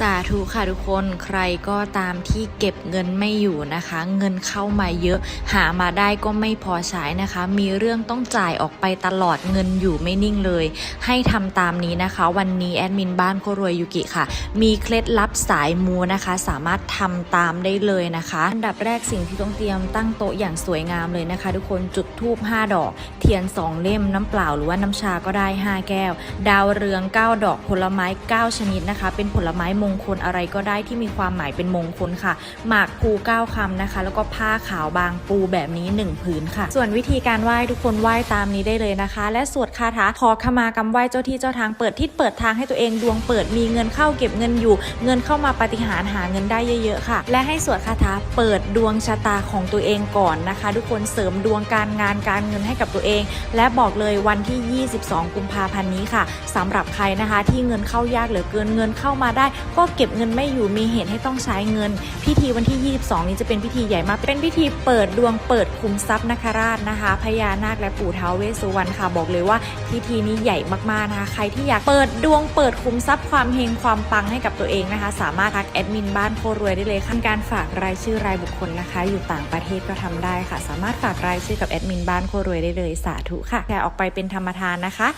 สาธุค่ะทุกคนใครก็ตามที่เก็บเงินไม่อยู่นะคะ เงินเข้ามาเยอะ หามาได้ก็ไม่พอใช้นะคะ มีเรื่องต้องจ่ายออกไปตลอดเงินอยู่ไม่นิ่งเลย ให้ทำตามนี้นะคะ วันนี้แอดมินบ้านโครวยยุกิค่ะ มีเคล็ดลับสายมูนะคะ สามารถทำตามได้เลยนะคะ อันดับแรกสิ่งที่ต้องเตรียมตั้งโต๊ะอย่างสวยงามเลยนะคะ ทุกคนจุดธูป5ดอก เทียน 2 เล่มน้ำเปล่าหรือว่าน้ำชาก็ได้ 5 แก้ว ดาวเรือง 9 ดอกผลไม้ 9 ชนิดนะคะ เป็นผลไม้มงงคลอะไรก็ได้ที่มีความหมายเป็นมงคลค่ะ หมากภู9คำนะคะ แล้วก็ผ้าขาวบางปูแบบนี้ 1 ผืนค่ะ ส่วนวิธีการไหว้ทุกคนไหว้ตามนี้ได้เลยนะคะ และสวดคาถาขอขมากรรมไหว้เจ้าที่เจ้าทางเปิดทิศเปิดทางให้ตัวเองดวงเปิดมีเงินเข้าเก็บเงินอยู่ เงินเข้ามาปฏิหารหาเงินได้เยอะๆค่ะ และให้สวดคาถาเปิดดวงชะตาของตัวเองก่อนนะคะ ทุกคนเสริมดวงการงานการเงินให้กับตัวเอง และบอกเลยวันที่ 22 กุมภาพันธ์นี้ค่ะสำหรับใครนะคะที่เงินเข้ายากเหลือเกินเงินเข้ามาได้ก็็เก็บเงินไม่อยู่มีเหตุให้ต้องใช้เงิน พิธีวันที่ 22 นี้จะเป็นพิธีใหญ่มาก เป็นพิธีเปิดดวงเปิดคุมทรัพย์นคราชนะคะ พญานาคและปู่เท้าวเวสุวรรณค่ะบอกเลยว่าพิธีนี้ใหญ่มากๆนะคะ ใครที่อยากเปิดดวงเปิดคุมทรัพย์ความเฮงความปังให้กับตัวเองนะคะ สามารถทักแอดมินบ้านโครวยได้เลยค่ะการฝากรายชื่อรายบุคคลนะคะ อยู่ต่างประเทศก็ทำได้ค่ะ สามารถฝากรายชื่อกับแอดมินบ้านโครวยได้เลยสาธุค่ะแชร์ออกไปเป็นธรรมทานนะคะ